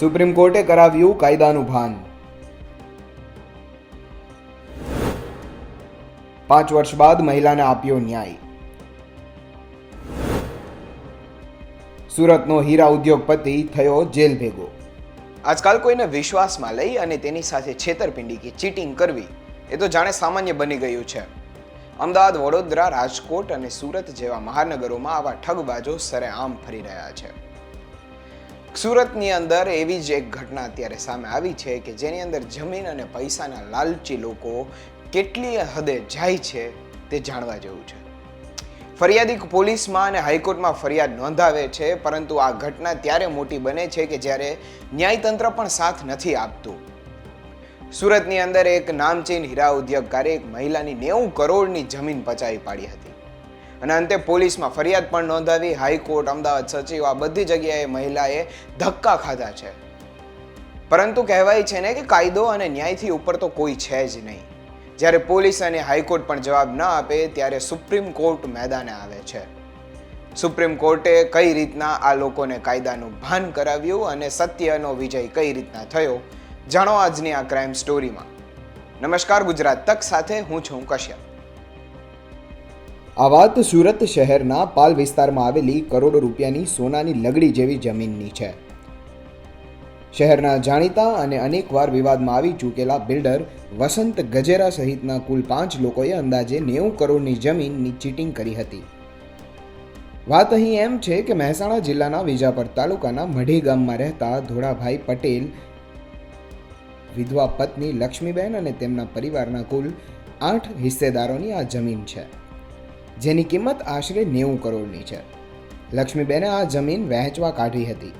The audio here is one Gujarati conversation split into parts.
સુપ્રીમ કોર્ટે કરાવ્યું કાયદાનું ભાન. પાંચ વર્ષ બાદ મહિલાને આપ્યો ન્યાય. સુરતનો હીરા ઉદ્યોગપતિ થયો જેલ ભેગો. આજકાલ કોઈને વિશ્વાસમાં લઈ અને તેની સાથે છેતરપિંડી કે ચીટિંગ કરવી, એ તો જાણે સામાન્ય બની ગયું છે. અમદાવાદ, વડોદરા, રાજકોટ અને સુરત જેવા મહાનગરોમાં આવા ઠગબાજો સરેઆમ ફરી રહ્યા છે. સુરતની અંદર એવી જ એક ઘટના અત્યારે સામે આવી છે કે જેની અંદર જમીન અને પૈસાના લાલચી લોકો કેટલી હદે જાય છે તે જાણવા જેવું છે. ફરિયાદી પોલીસમાં અને હાઈકોર્ટમાં ફરિયાદ નોંધાવે છે, પરંતુ આ ઘટના ત્યારે મોટી બને છે કે જ્યારે ન્યાયતંત્ર પણ સાથ નથી આપતું. સુરતની અંદર એક નામચીન હીરા ઉદ્યોગકારે એક મહિલાની નેવું કરોડની જમીન પચાવી પાડી હતી. અને અંતે પોલીસમાં ફરિયાદ પણ નોંધાવી હાઈકોર્ટ, અમદાવાદ સચિવ, આ બધી જગ્યાએ મહિલાએ ધક્કા ખાધા છે. પરંતુ કહેવાય છે ને કે કાયદો અને ન્યાયથી ઉપર તો કોઈ છે જ નહીં. જ્યારે પોલીસ અને હાઈકોર્ટ પણ જવાબ ન આપે ત્યારે સુપ્રીમ કોર્ટ મેદાને આવે છે. સુપ્રીમ કોર્ટે કઈ રીતના આ લોકોને કાયદાનું ભાન કરાવ્યું અને સત્યનો વિજય કઈ રીતના થયો, જાણો આજની આ ક્રાઇમ સ્ટોરીમાં. નમસ્કાર ગુજરાત તક સાથે, હું છું કશ્યપ. આ વાત સુરત શહેરના પાલ વિસ્તારમાં આવેલી કરોડો રૂપિયાની સોનાની લગડી જેવી જમીનની છે. શહેરના જાણીતા અને અનેકવાર વિવાદમાં આવી ચૂકેલા બિલ્ડર વસંત ગજેરા સહિતના કુલ પાંચ લોકોએ અંદાજે નેવું કરોડની જમીનની ચીટિંગ કરી હતી. વાત અહીં એમ છે કે મહેસાણા જિલ્લાના વિજાપર તાલુકાના મઢી ગામમાં રહેતા ધોળાભાઈ પટેલ, વિધવા પત્ની લક્ષ્મીબેન અને તેમના પરિવારના કુલ આઠ હિસ્સેદારોની આ જમીન છે. જેની કિંમત આશરે નેવું કરોડની છે. લક્ષ્મીબેને આ જમીન વહેંચવા કાઢી હતી,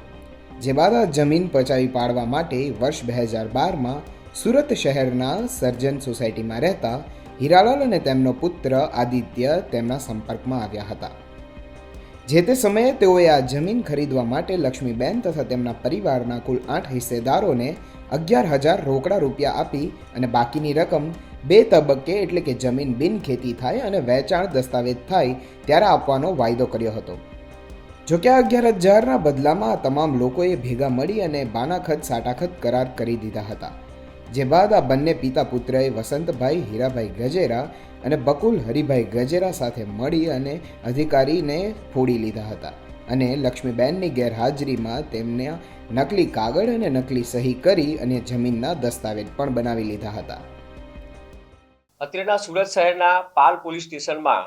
જે બાદ આ જમીન પચાવી પાડવા માટે વર્ષ બે હજાર બારમાં સુરત શહેરના સર્જન સોસાયટીમાં રહેતા હીરાલાલ અને તેમનો પુત્ર આદિત્ય તેમના સંપર્કમાં આવ્યા હતા. જે તે સમયે તેઓએ આ જમીન ખરીદવા માટે લક્ષ્મીબેન તથા તેમના પરિવારના કુલ આઠ હિસ્સેદારોને અગિયાર હજાર રોકડા રૂપિયા આપી અને બાકીની રકમ બે તબક્કે એટલે કે જમીન બિન ખેતી થાય અને વેચાણ દસ્તાવેજ થાય ત્યારે આપવાનો વાયદો કર્યો હતો. જોકે આ અગિયાર હજારના બદલામાં તમામ લોકોએ ભેગા મળી અને બાનાખત, સાટાખત કરાર કરી દીધા હતા. જે બાદ આ બંને પિતા પુત્રએ વસંતભાઈ, હીરાભાઈ ગજેરા અને બકુલ હરિભાઈ ગજેરા સાથે મળી અને અધિકારીને ફોડી લીધા હતા અને લક્ષ્મીબેનની ગેરહાજરીમાં તેમને નકલી કાગળ અને નકલી સહી કરી અને જમીનના દસ્તાવેજ પણ બનાવી લીધા હતા. અત્યારના સુરત શહેરના પાલ પોલીસ સ્ટેશનમાં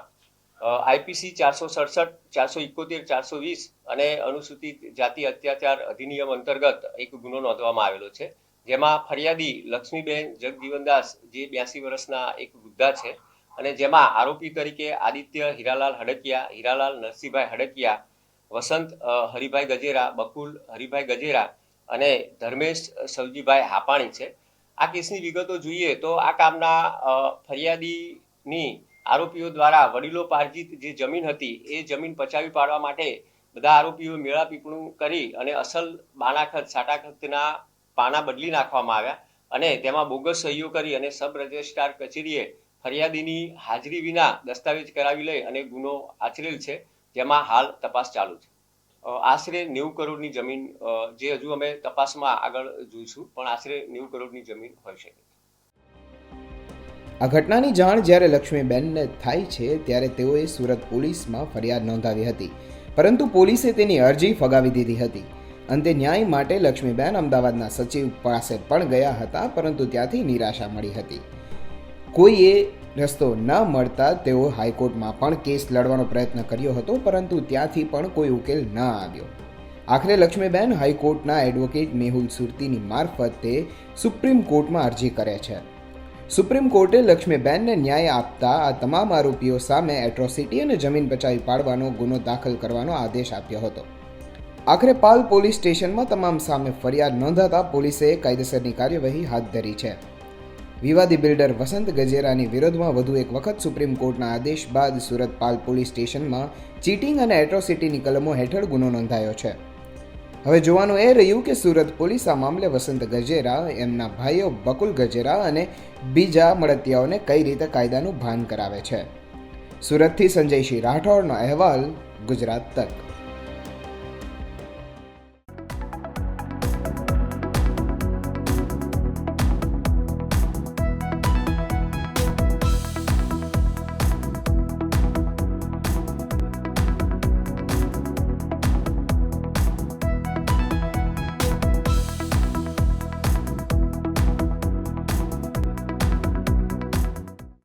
આઈપીસી ચારસો સડસઠ, ચારસો ઇકોતેર, ચારસો વીસ અને અનુસૂચિત જાતિ અત્યાચાર અધિનિયમ અંતર્ગત એક ગુનો નોંધવામાં આવેલો છે. જેમાં ફરિયાદી લક્ષ્મીબેન જગજીવનદાસ જે બ્યાસી વર્ષના એક વૃદ્ધા છે અને જેમાં આરોપી તરીકે આદિત્ય હીરાલાલ હડકિયા, હીરાલાલ નરસિંહભાઈ હડકિયા, વસંત હરિભાઈ ગજેરા, બકુલ હરિભાઈ ગજેરા અને ધર્મેશ સવજીભાઈ હાપાણી છે. આ કેસની વિગતો જોઈએ તો આ કામના ફરિયાદીની આરોપીઓ દ્વારા વડીલો પાર્જિત જે જમીન હતી એ જમીન પચાવી પાડવા માટે બધા આરોપીઓ મેળાપીપણું કરી અને અસલ બાનાખત, સાટાખતના પાના બદલી નાખવામાં આવ્યા અને તેમાં બોગસ સહીઓ કરી અને સબ રજિસ્ટ્રાર કચેરીએ ફરિયાદીની હાજરી વિના દસ્તાવેજ કરાવી લઈ અને ગુનો આચરેલ છે, જેમાં હાલ તપાસ ચાલુ છે. આશરે નેવું કરોડની જમીન જે હજુ અમે તપાસમાં આગળ જોઈશું, પણ આશરે નેવું કરોડની જમીન હોઈ શકે આ ઘટનાની જાણ જ્યારે લક્ષ્મીબેનને થાય છે, ત્યારે તેઓએ સુરત પોલીસમાં ફરિયાદ નોંધાવી હતી. પરંતુ પોલીસે તેની અરજી ફગાવી દીધી હતી. અંતે ન્યાય માટે લક્ષ્મીબેન અમદાવાદના સચિવ પાસે પણ ગયા હતા, પરંતુ ત્યાંથી નિરાશા મળી હતી. કોઈએ રસ્તો ન મળતા તેઓ હાઈકોર્ટમાં પણ કેસ લડવાનો પ્રયત્ન કર્યો હતો, પરંતુ ત્યાંથી પણ કોઈ ઉકેલ ન આવ્યો. આખરે લક્ષ્મીબેન હાઈકોર્ટના એડવોકેટ મેહુલ સુરતીની મારફતે સુપ્રીમ કોર્ટમાં અરજી કરે છે. સુપ્રીમ કોર્ટે લક્ષ્મીબેનને ન્યાય આપતા આ તમામ આરોપીઓ સામે એટ્રોસિટી અને જમીન બચાવી પાડવાનો ગુનો દાખલ કરવાનો આદેશ આપ્યો હતો. આખરે પાલ પોલીસ સ્ટેશનમાં તમામ સામે ફરિયાદ નોંધાતા પોલીસે કાયદેસરની કાર્યવાહી હાથ ધરી છે. વિવાદી બિલ્ડર વસંત ગજેરાની વિરોધમાં વધુ એક વખત સુપ્રીમ કોર્ટના આદેશ બાદ સુરત પાલ પોલીસ સ્ટેશનમાં ચીટિંગ અને એટ્રોસિટીની કલમો હેઠળ ગુનો નોંધાયો છે. હવે જોવાનું એ રહ્યું કે સુરત પોલીસ આ મામલે વસંત ગજેરા, એમના ભાઈઓ બકુલ ગજેરા અને બીજા મળતિયાઓને કઈ રીતે કાયદાનું ભાન કરાવે છે. સુરતથી સંજયસિંહ રાઠોડનો અહેવાલ ગુજરાત તક.